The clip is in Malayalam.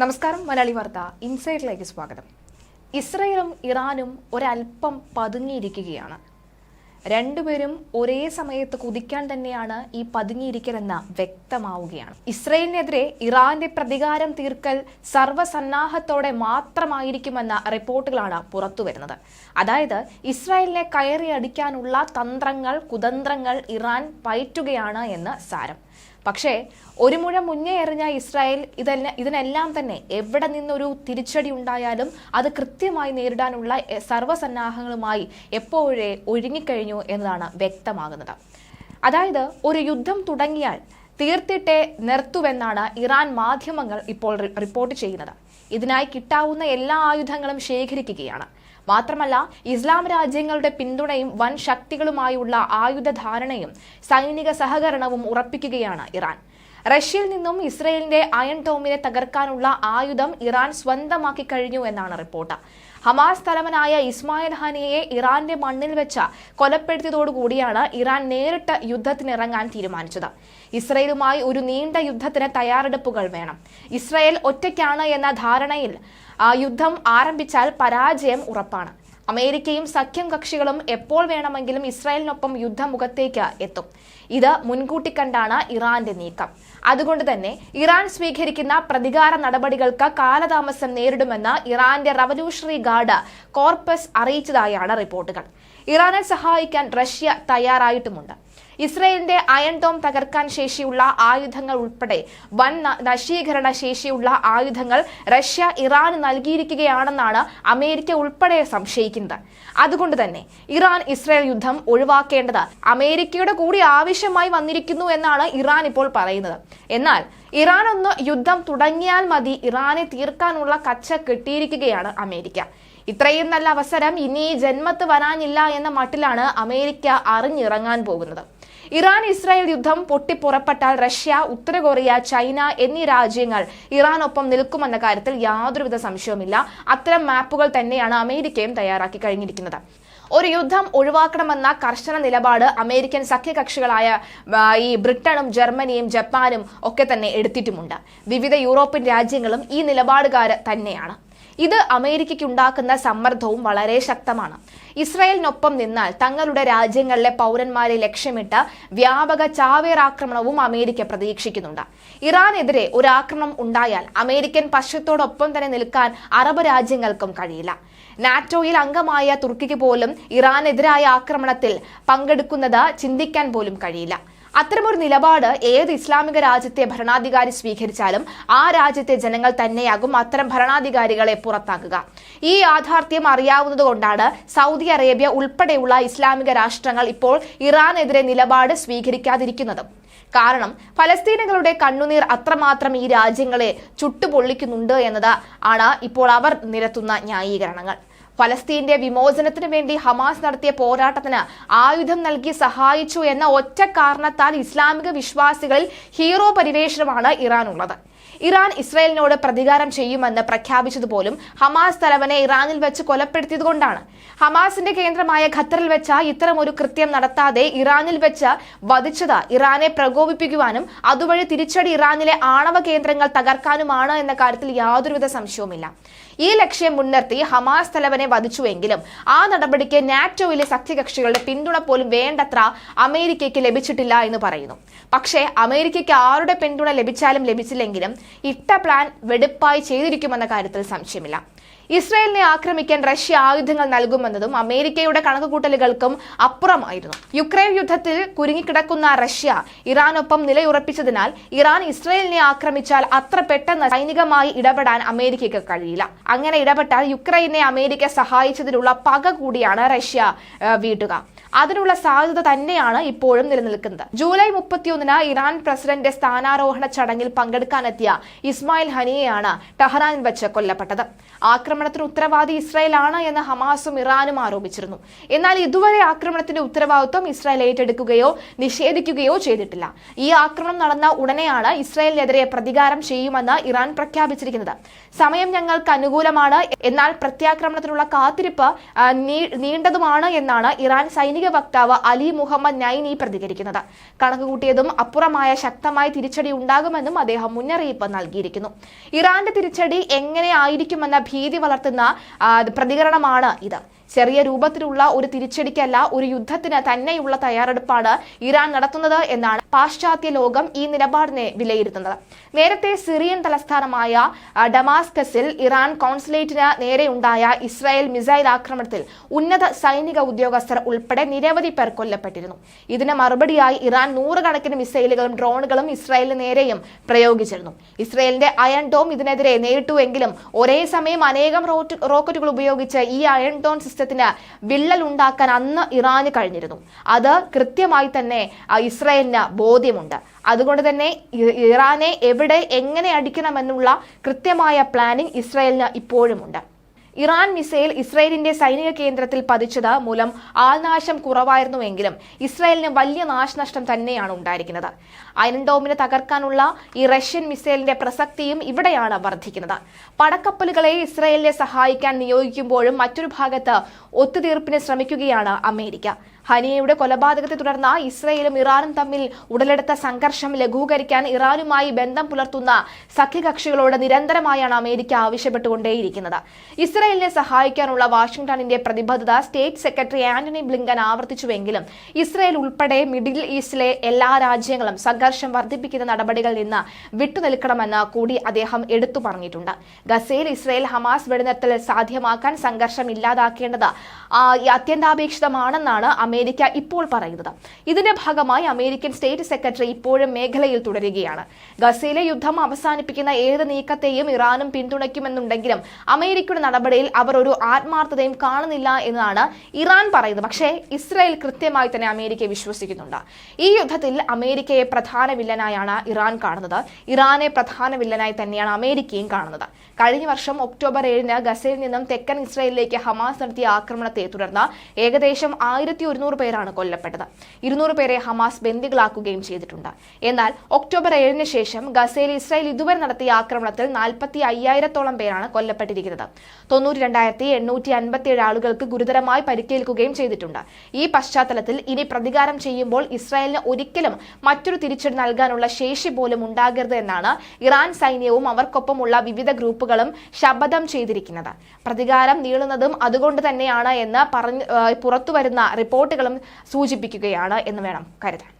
നമസ്കാരം മലയാളി വാർത്ത. ഇൻസൈഡിലേക്ക് സ്വാഗതം. ഇസ്രയേലും ഇറാനും ഒരൽപ്പം പതുങ്ങിയിരിക്കുകയാണ്. രണ്ടുപേരും ഒരേ സമയത്ത് കുതിക്കാൻ തന്നെയാണ് ഈ പതുങ്ങിയിരിക്കലെന്ന് വ്യക്തമാവുകയാണ്. ഇസ്രയേലിനെതിരെ ഇറാന്റെ പ്രതികാരം തീർക്കൽ സർവസന്നാഹത്തോടെ മാത്രമായിരിക്കുമെന്ന റിപ്പോർട്ടുകളാണ് പുറത്തുവരുന്നത് അതായത് ഇസ്രായേലിനെ കയറി അടിക്കാനുള്ള തന്ത്രങ്ങൾ കുതന്ത്രങ്ങൾ ഇറാൻ പയറ്റുകയാണ് എന്ന് സാരം. പക്ഷേ ഒരു മുഴം മുന്നേ എറിഞ്ഞ ഇസ്രായേൽ ഇതെല്ലാം ഇതിനെല്ലാം തന്നെ എവിടെ നിന്നൊരു തിരിച്ചടി ഉണ്ടായാലും അത് കൃത്യമായി നേരിടാനുള്ള സർവസന്നാഹങ്ങളുമായി എപ്പോഴേ ഒരുങ്ങിക്കഴിഞ്ഞു എന്നതാണ് വ്യക്തമാകുന്നത്. അതായത് ഒരു യുദ്ധം തുടങ്ങിയാൽ തീർത്തിട്ടേ നിർത്തുവെന്നാണ് ഇറാൻ മാധ്യമങ്ങൾ ഇപ്പോൾ റിപ്പോർട്ട് ചെയ്യുന്നത്. ഇതിനായി കിട്ടാവുന്ന എല്ലാ ആയുധങ്ങളും ശേഖരിക്കുകയാണ്. മാത്രമല്ല ഇസ്ലാം രാജ്യങ്ങളുടെ പിന്തുണയും വൻ ശക്തികളുമായുള്ള ആയുധധാരണയും സൈനിക സഹകരണവും ഉറപ്പിക്കുകയാണ് ഇറാൻ. റഷ്യയിൽ നിന്നും ഇസ്രയേലിന്റെ അയൺ ടോമിനെ തകർക്കാനുള്ള ആയുധം ഇറാൻ സ്വന്തമാക്കി കഴിഞ്ഞു എന്നാണ് റിപ്പോർട്ട്. ഹമാസ് തലവനായ ഇസ്മായിൽ ഹാനിയെ ഇറാന്റെ മണ്ണിൽ വെച്ച കൊലപ്പെടുത്തിയതോടുകൂടിയാണ് ഇറാൻ നേരിട്ട് യുദ്ധത്തിനിറങ്ങാൻ തീരുമാനിച്ചത്. ഇസ്രയേലുമായി ഒരു നീണ്ട യുദ്ധത്തിന് തയ്യാറെടുപ്പുകൾ വേണം. ഇസ്രയേൽ ഒറ്റയ്ക്കാണ് എന്ന ധാരണയിൽ യുദ്ധം ആരംഭിച്ചാൽ പരാജയം ഉറപ്പാണ്. അമേരിക്കയും സഖ്യം കക്ഷികളും എപ്പോൾ വേണമെങ്കിലും ഇസ്രായേലിനൊപ്പം യുദ്ധമുഖത്തേക്ക് എത്തും. ഇത് മുൻകൂട്ടി കണ്ടാണ് ഇറാന്റെ നീക്കം. അതുകൊണ്ട് തന്നെ ഇറാൻ സ്വീകരിക്കുന്ന പ്രതികാര നടപടികൾക്ക് കാലതാമസം നേരിടുമെന്ന് ഇറാന്റെ റവല്യൂഷണറി ഗാർഡ് കോർപ്പസ് അറിയിച്ചതായാണ് റിപ്പോർട്ടുകൾ. ഇറാനെ സഹായിക്കാൻ റഷ്യ തയ്യാറായിട്ടുമുണ്ട്. ഇസ്രയേലിന്റെ അയൺ ഡോം തകർക്കാൻ ശേഷിയുള്ള ആയുധങ്ങൾ ഉൾപ്പെടെ വൻ നശീകരണ ശേഷിയുള്ള ആയുധങ്ങൾ റഷ്യ ഇറാന് നൽകിയിരിക്കുകയാണെന്നാണ് അമേരിക്ക ഉൾപ്പെടെ സംശയിക്കുന്നത്. അതുകൊണ്ട് തന്നെ ഇറാൻ ഇസ്രയേൽ യുദ്ധം ഒഴിവാക്കേണ്ടത് അമേരിക്കയുടെ കൂടി ആവശ്യമായി വന്നിരിക്കുന്നു എന്നാണ് ഇറാൻ ഇപ്പോൾ പറയുന്നത്. എന്നാൽ ഇറാൻ ഒന്ന് യുദ്ധം തുടങ്ങിയാൽ മതി ഇറാനെ തീർക്കാനുള്ള കച്ച കെട്ടിയിരിക്കുകയാണ് അമേരിക്ക. ഇത്രയും നല്ല അവസരം ഇനി ജന്മത്ത് വരാനില്ല എന്ന മട്ടിലാണ് അമേരിക്ക അറിഞ്ഞിറങ്ങാൻ പോകുന്നത്. ഇറാൻ ഇസ്രായേൽ യുദ്ധം പൊട്ടിപ്പുറപ്പെട്ടാൽ റഷ്യ ഉത്തര കൊറിയ ചൈന എന്നീ രാജ്യങ്ങൾ ഇറാനൊപ്പം നിൽക്കുമെന്ന കാര്യത്തിൽ യാതൊരുവിധ സംശയവുമില്ല. അത്തരം മാപ്പുകൾ തന്നെയാണ് അമേരിക്കയും തയ്യാറാക്കി കഴിഞ്ഞിരിക്കുന്നത്. ഒരു യുദ്ധം ഒഴിവാക്കണമെന്ന കർശന നിലപാട് അമേരിക്കൻ സഖ്യകക്ഷികളായ ഈ ബ്രിട്ടനും ജർമ്മനിയും ജപ്പാനും ഒക്കെ തന്നെ എടുത്തിട്ടുമുണ്ട്. വിവിധ യൂറോപ്യൻ രാജ്യങ്ങളും ഈ നിലപാടുകാർ തന്നെയാണ്. ഇത് അമേരിക്കയ്ക്കുണ്ടാക്കുന്ന സമ്മർദ്ദവും വളരെ ശക്തമാണ്. ഇസ്രായേലിനൊപ്പം നിന്നാൽ തങ്ങളുടെ രാജ്യങ്ങളിലെ പൗരന്മാരെ ലക്ഷ്യമിട്ട് വ്യാപക ചാവേർ ആക്രമണവും അമേരിക്ക പ്രതീക്ഷിക്കുന്നുണ്ട്. ഇറാനെതിരെ ഒരു ആക്രമണം ഉണ്ടായാൽ അമേരിക്കൻ പശ്ചത്തോടൊപ്പം തന്നെ നിൽക്കാൻ അറബ് രാജ്യങ്ങൾക്കും കഴിയില്ല. നാറ്റോയിൽ അംഗമായ തുർക്കിക്ക് പോലും ഇറാനെതിരായ ആക്രമണത്തിൽ പങ്കെടുക്കുന്നത് ചിന്തിക്കാൻ പോലും കഴിയില്ല. അത്തരമൊരു നിലപാട് ഏത് ഇസ്ലാമിക രാജ്യത്തെ ഭരണാധികാരി സ്വീകരിച്ചാലും ആ രാജ്യത്തെ ജനങ്ങൾ തന്നെയാകും അത്തരം ഭരണാധികാരികളെ പുറത്താക്കുക. ഈ യാഥാർത്ഥ്യം അറിയാവുന്നതുകൊണ്ടാണ് സൗദി അറേബ്യ ഉൾപ്പെടെയുള്ള ഇസ്ലാമിക രാഷ്ട്രങ്ങൾ ഇപ്പോൾ ഇറാനെതിരെ നിലപാട് സ്വീകരിക്കാതിരിക്കുന്നത്. കാരണം ഫലസ്തീനുകളുടെ കണ്ണുനീർ അത്രമാത്രം ഈ രാജ്യങ്ങളെ ചുട്ടുപൊള്ളിക്കുന്നുണ്ട് എന്നത് ആണ് ഇപ്പോൾ അവർ നിരത്തുന്ന ന്യായീകരണങ്ങൾ. ഫലസ്തീന്റെ വിമോചനത്തിന് വേണ്ടി ഹമാസ് നടത്തിയ പോരാട്ടത്തിന് ആയുധം നൽകി സഹായിച്ചു എന്ന ഒറ്റ കാരണത്താൽ ഇസ്ലാമിക വിശ്വാസികളിൽ ഹീറോ പരിവേഷണമാണ് ഇറാനുള്ളത്. ഇറാൻ ഇസ്രായേലിനോട് പ്രതികാരം ചെയ്യുമെന്ന് പ്രഖ്യാപിച്ചതുപോലും ഹമാസ് തലവനെ ഇറാനിൽ വെച്ച് കൊലപ്പെടുത്തിയതുകൊണ്ടാണ്. ഹമാസിന്റെ കേന്ദ്രമായ ഖത്തറിൽ വെച്ച ഇത്തരം ഒരു കൃത്യം നടത്താതെ ഇറാനിൽ വെച്ച് വധിച്ചത് ഇറാനെ പ്രകോപിപ്പിക്കുവാനും അതുവഴി തിരിച്ചടി ഇറാനിലെ ആണവ കേന്ദ്രങ്ങൾ തകർക്കാനുമാണ് എന്ന കാര്യത്തിൽ യാതൊരുവിധ സംശയവുമില്ല. ഈ ലക്ഷ്യം മുൻനിർത്തി ഹമാസ് തലവനെ വധിച്ചുവെങ്കിലും ആ നടപടിക്ക് നാറ്റോയിലെ സഖ്യകക്ഷികളുടെ പിന്തുണ പോലും വേണ്ടത്ര അമേരിക്കയ്ക്ക് ലഭിച്ചിട്ടില്ല എന്ന് പറയുന്നു. പക്ഷേ അമേരിക്കയ്ക്ക് ആരുടെ പിന്തുണ ലഭിച്ചാലും ലഭിച്ചില്ലെങ്കിലും ഇട്ട പ്ലാൻ വെടുപ്പായി ചെയ്തിരിക്കുമെന്ന കാര്യത്തിൽ സംശയമില്ല. ഇസ്രായേലിനെ ആക്രമിക്കാൻ റഷ്യ ആയുധങ്ങൾ നൽകുമെന്നതും അമേരിക്കയുടെ കണക്കുകൂട്ടലുകൾക്കും അപ്പുറമായിരുന്നു. യുക്രൈൻ യുദ്ധത്തിൽ കുരുങ്ങിക്കിടക്കുന്ന റഷ്യ ഇറാനൊപ്പം നിലയുറപ്പിച്ചതിനാൽ ഇറാൻ ഇസ്രായേലിനെ ആക്രമിച്ചാൽ അത്ര പെട്ടെന്ന് സൈനികമായി ഇടപെടാൻ അമേരിക്കയ്ക്ക് കഴിയില്ല. അങ്ങനെ ഇടപെട്ടാൽ യുക്രൈനെ അമേരിക്ക സഹായിച്ചതിനുള്ള പക കൂടിയാണ് റഷ്യ വീട്ടുക. അതിനുള്ള സാധ്യത തന്നെയാണ് ഇപ്പോഴും നിലനിൽക്കുന്നത്. ജൂലൈ മുപ്പത്തിയൊന്നിന് ഇറാൻ പ്രസിഡന്റ് സ്ഥാനാരോഹണ ചടങ്ങിൽ പങ്കെടുക്കാനെത്തിയ ഇസ്മായിൽ ഹനിയെയാണ് ടെഹ്റാനിൽ വെച്ച് കൊല്ലപ്പെട്ടത്. ആക്രമണത്തിന് ഉത്തരവാദി ഇസ്രായേലാണ് എന്ന് ഹമാസും ഇറാനും ആരോപിച്ചിരുന്നു. എന്നാൽ ഇതുവരെ ആക്രമണത്തിന്റെ ഉത്തരവാദിത്വം ഇസ്രായേൽ ഏറ്റെടുക്കുകയോ നിഷേധിക്കുകയോ ചെയ്തിട്ടില്ല. ഈ ആക്രമണം നടന്ന ഉടനെയാണ് ഇസ്രായേലിനെതിരെ പ്രതികാരം ചെയ്യുമെന്ന് ഇറാൻ പ്രഖ്യാപിച്ചിരിക്കുന്നത്. സമയം ഞങ്ങൾക്ക് അനുകൂലമാണ്. എന്നാൽ പ്രത്യാക്രമണത്തിനുള്ള കാത്തിരിപ്പ് നീണ്ടതുമാണ് എന്നാണ് ഇറാൻ സൈനിക സൈനിക വക്താവ് അലി മുഹമ്മദ് നൈനി പ്രതികരിക്കുന്നത്. കണക്കുകൂട്ടിയതും അപ്പുറമായ ശക്തമായ തിരിച്ചടി ഉണ്ടാകുമെന്നും അദ്ദേഹം മുന്നറിയിപ്പ് നൽകിയിരിക്കുന്നു. ഇറാന്റെ തിരിച്ചടി എങ്ങനെ ആയിരിക്കുമെന്ന ഭീതി വളർത്തുന്ന പ്രതികരണമാണ് ഇത്. ചെറിയ രൂപത്തിലുള്ള ഒരു തിരിച്ചടിക്കല്ല ഒരു യുദ്ധത്തിന് തന്നെയുള്ള തയ്യാറെടുപ്പാണ് ഇറാൻ നടത്തുന്നത് എന്നാണ് പാശ്ചാത്യ ലോകം ഈ നിലപാടിനെ വിലയിരുത്തുന്നത്. നേരത്തെ സിറിയൻ തലസ്ഥാനമായ ഡമാസ്കസിൽ ഇറാൻ കോൺസുലേറ്റിന് നേരെയുണ്ടായ ഇസ്രായേൽ മിസൈൽ ആക്രമണത്തിൽ ഉന്നത സൈനിക ഉദ്യോഗസ്ഥർ ഉൾപ്പെടെ നിരവധി പേർ കൊല്ലപ്പെട്ടിരുന്നു. ഇതിന് മറുപടിയായി ഇറാൻ നൂറുകണക്കിന് മിസൈലുകളും ഡ്രോണുകളും ഇസ്രായേലിന് നേരെയും പ്രയോഗിച്ചിരുന്നു. ഇസ്രായേലിന്റെ അയൺ ഡോം ഇതിനെതിരെ നേരിട്ടുവെങ്കിലും ഒരേ സമയം അനേകം റോക്കറ്റുകൾ ഉപയോഗിച്ച് ഈ അയൺ ഡോം സിസ്റ്റത്തിന് വിള്ളൽ ഉണ്ടാക്കാൻ അന്ന് ഇറാന് കഴിഞ്ഞിരുന്നു. അത് കൃത്യമായി തന്നെ ഇസ്രയേലിന് ബോധ്യമുണ്ട്. അതുകൊണ്ട് തന്നെ ഇറാനെ എവിടെ എങ്ങനെ അടിക്കണമെന്നുള്ള കൃത്യമായ പ്ലാനിംഗ് ഇസ്രയേലിന് ഇപ്പോഴുമുണ്ട്. ഇറാൻ മിസൈൽ ഇസ്രായേലിന്റെ സൈനിക കേന്ദ്രത്തിൽ പതിച്ചത് മൂലം ആൾനാശം കുറവായിരുന്നുവെങ്കിലും ഇസ്രായേലിന് വലിയ നാശനഷ്ടം തന്നെയാണ് ഉണ്ടായിരിക്കുന്നത്. ഡോമിനെ തകർക്കാനുള്ള ഈ റഷ്യൻ മിസൈലിന്റെ പ്രസക്തിയും ഇവിടെയാണ് വർദ്ധിക്കുന്നത്. പടക്കപ്പലുകളെ ഇസ്രായേലിനെ സഹായിക്കാൻ നിയോഗിക്കുമ്പോഴും മറ്റൊരു ഭാഗത്ത് ഒത്തുതീർപ്പിന് ശ്രമിക്കുകയാണ് അമേരിക്ക. ഹനിയയുടെ കൊലപാതകത്തെ തുടർന്ന് ഇസ്രയേലും ഇറാനും തമ്മിൽ ഉടലെടുത്ത സംഘർഷം ലഘൂകരിക്കാൻ ഇറാനുമായി ബന്ധം പുലർത്തുന്ന സഖ്യകക്ഷികളോട് നിരന്തരമായാണ് അമേരിക്ക ആവശ്യപ്പെട്ടുകൊണ്ടേയിരിക്കുന്നത്. ഇസ്രയേലിനെ സഹായിക്കാനുള്ള വാഷിംഗ്ടണിന്റെ പ്രതിബദ്ധത സ്റ്റേറ്റ് സെക്രട്ടറി ആന്റണി ബ്ലിങ്കൻ ആവർത്തിച്ചുവെങ്കിലും ഇസ്രയേൽ ഉൾപ്പെടെ മിഡിൽ ഈസ്റ്റിലെ എല്ലാ രാജ്യങ്ങളും സംഘർഷം വർദ്ധിപ്പിക്കുന്ന നടപടികളിൽ നിന്ന് വിട്ടുനിൽക്കണമെന്ന് കൂടി അദ്ദേഹം എടുത്തു പറഞ്ഞിട്ടുണ്ട്. ഗസയിൽ ഇസ്രയേൽ ഹമാസ് വെടിനിർത്തൽ സാധ്യമാക്കാൻ സംഘർഷം ഇല്ലാതാക്കേണ്ടത് അത്യന്താപേക്ഷിതമാണെന്നാണ് അമേരിക്ക ഇപ്പോൾ പറയുന്നത്. ഇതിന്റെ ഭാഗമായി അമേരിക്കൻ സ്റ്റേറ്റ് സെക്രട്ടറി ഇപ്പോഴും മേഖലയിൽ തുടരുകയാണ്. ഗസയിലെ യുദ്ധം അവസാനിപ്പിക്കുന്ന ഏത് നീക്കത്തെയും ഇറാനും പിന്തുണയ്ക്കുമെന്നുണ്ടെങ്കിലും അമേരിക്കയുടെ നടപടിയിൽ അവർ ഒരു ആത്മാർത്ഥതയും കാണുന്നില്ല എന്നാണ് ഇറാൻ പറയുന്നത്. പക്ഷേ ഇസ്രായേൽ കൃത്യമായി തന്നെ അമേരിക്കയെ വിശ്വസിക്കുന്നുണ്ട്. ഈ യുദ്ധത്തിൽ അമേരിക്കയെ പ്രധാന വില്ലനായാണ് ഇറാൻ കാണുന്നത്. ഇറാനെ പ്രധാന വില്ലനായി തന്നെയാണ് അമേരിക്കയും കാണുന്നത്. കഴിഞ്ഞ വർഷം ഒക്ടോബർ ഏഴിന് ഗസയിൽ നിന്നും തെക്കൻ ഇസ്രായേലിലേക്ക് ഹമാസ് നടത്തിയ ആക്രമണത്തെ തുടർന്ന് ഏകദേശം ആയിരത്തി ഒരുന്നൂറ് പേരാണ് കൊല്ലപ്പെട്ടത്. ഇരുന്നൂറ് പേരെ ഹമാസ് ബന്ദികളാക്കുകയും ചെയ്തിട്ടുണ്ട്. എന്നാൽ ഒക്ടോബർ ഏഴിന് ശേഷം ഗസയിൽ ഇസ്രായേൽ ഇതുവരെ നടത്തിയ ആക്രമണത്തിൽ നാൽപ്പത്തി അയ്യായിരത്തോളം പേരാണ് കൊല്ലപ്പെട്ടിരിക്കുന്നത്. തൊണ്ണൂറ്റി രണ്ടായിരത്തി എണ്ണൂറ്റി അൻപത്തിയേഴ് ആളുകൾക്ക് ഗുരുതരമായി പരിക്കേൽക്കുകയും ചെയ്തിട്ടുണ്ട്. ഈ പശ്ചാത്തലത്തിൽ ഇനി പ്രതികാരം ചെയ്യുമ്പോൾ ഇസ്രായേലിന് ഒരിക്കലും മറ്റൊരു തിരിച്ചടി നൽകാനുള്ള ശേഷി പോലും ഉണ്ടാകരുത് എന്നാണ് ഇറാൻ സൈന്യവും അവർക്കൊപ്പമുള്ള വിവിധ ഗ്രൂപ്പുകളും ശപഥം ചെയ്തിരിക്കുന്നത്. പ്രതികാരം നീളുന്നതും അതുകൊണ്ട് തന്നെയാണ് എന്ന് പറഞ്ഞ് പുറത്തുവരുന്ന പുറത്തുവരുന്ന റിപ്പോർട്ടുകളും സൂചിപ്പിക്കുകയാണ് എന്ന് വേണം കരുതാൻ.